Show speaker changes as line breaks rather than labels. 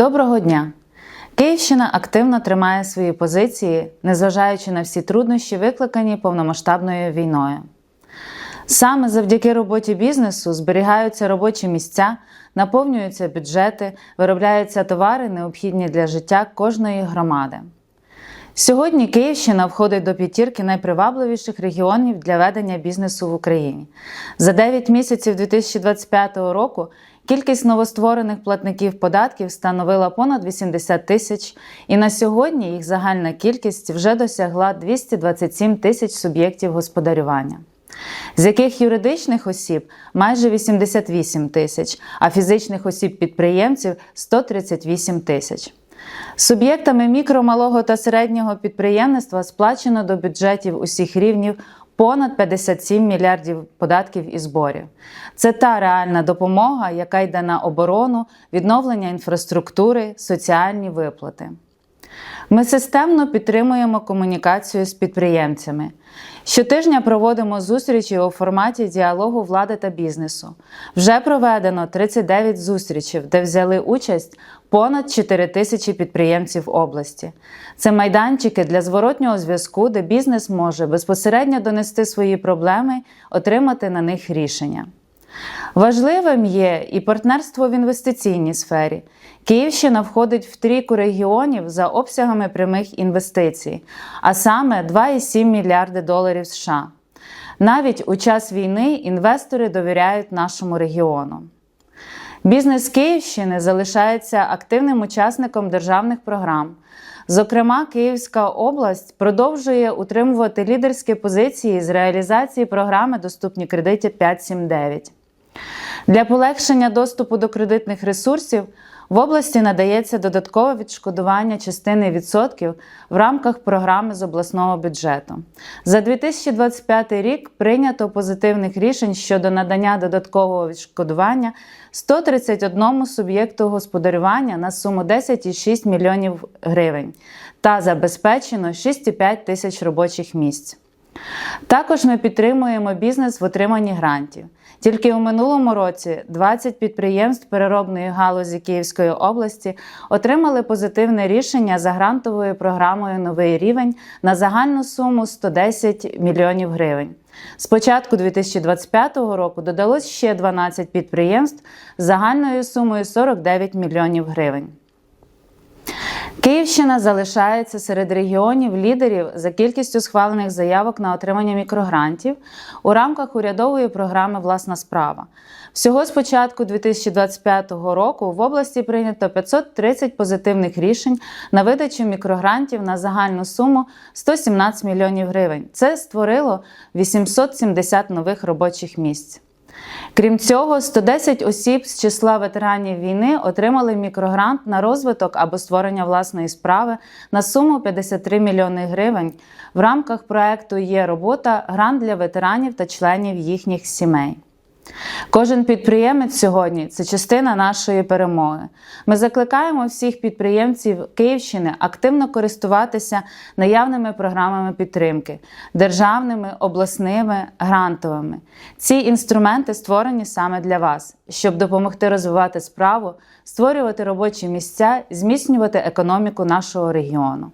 Доброго дня! Київщина активно тримає свої позиції, незважаючи на всі труднощі, викликані повномасштабною війною. Саме завдяки роботі бізнесу зберігаються робочі місця, наповнюються бюджети, виробляються товари, необхідні для життя кожної громади. Сьогодні Київщина входить до п'ятірки найпривабливіших регіонів для ведення бізнесу в Україні. За 9 місяців 2025 року кількість новостворених платників податків становила понад 80 тисяч, і на сьогодні їх загальна кількість вже досягла 227 тисяч суб'єктів господарювання. З яких юридичних осіб майже 88 тисяч, а фізичних осіб-підприємців 138 тисяч. Суб'єктами мікро, малого та середнього підприємництва сплачено до бюджетів усіх рівнів понад 57 мільярдів податків і зборів. Це та реальна допомога, яка йде на оборону, відновлення інфраструктури, соціальні виплати. Ми системно підтримуємо комунікацію з підприємцями. Щотижня проводимо зустрічі у форматі діалогу влади та бізнесу. Вже проведено 39 зустрічей, де взяли участь понад 4 тисячі підприємців області. Це майданчики для зворотнього зв'язку, де бізнес може безпосередньо донести свої проблеми, отримати на них рішення. Важливим є і партнерство в інвестиційній сфері. Київщина входить в трійку регіонів за обсягами прямих інвестицій, а саме 2,7 мільярди доларів США. Навіть у час війни інвестори довіряють нашому регіону. Бізнес Київщини залишається активним учасником державних програм. Зокрема, Київська область продовжує утримувати лідерські позиції з реалізації програми Доступні кредити 579. Для полегшення доступу до кредитних ресурсів в області надається додаткове відшкодування частини відсотків в рамках програми з обласного бюджету. За 2025 рік прийнято позитивних рішень щодо надання додаткового відшкодування 131 суб'єкту господарювання на суму 10,6 мільйонів гривень та забезпечено 6,5 тисяч робочих місць. Також ми підтримуємо бізнес в отриманні грантів. Тільки у минулому році 20 підприємств переробної галузі Київської області отримали позитивне рішення за грантовою програмою Новий рівень на загальну суму 110 мільйонів гривень. З початку 2025 року додалось ще 12 підприємств з загальною сумою 49 мільйонів гривень. Київщина залишається серед регіонів лідерів за кількістю схвалених заявок на отримання мікрогрантів у рамках урядової програми Власна справа. Всього з початку 2025 року в області прийнято 530 позитивних рішень на видачу мікрогрантів на загальну суму 117 мільйонів гривень. Це створило 870 нових робочих місць. Крім цього, 110 осіб з числа ветеранів війни отримали мікрогрант на розвиток або створення власної справи на суму 53 мільйони гривень. В рамках проекту є робота грант для ветеранів та членів їхніх сімей. Кожен підприємець сьогодні це частина нашої перемоги. Ми закликаємо всіх підприємців Київщини активно користуватися наявними програмами підтримки, державними, обласними, грантовими. Ці інструменти створені саме для вас, щоб допомогти розвивати справу, створювати робочі місця, зміцнювати економіку нашого регіону.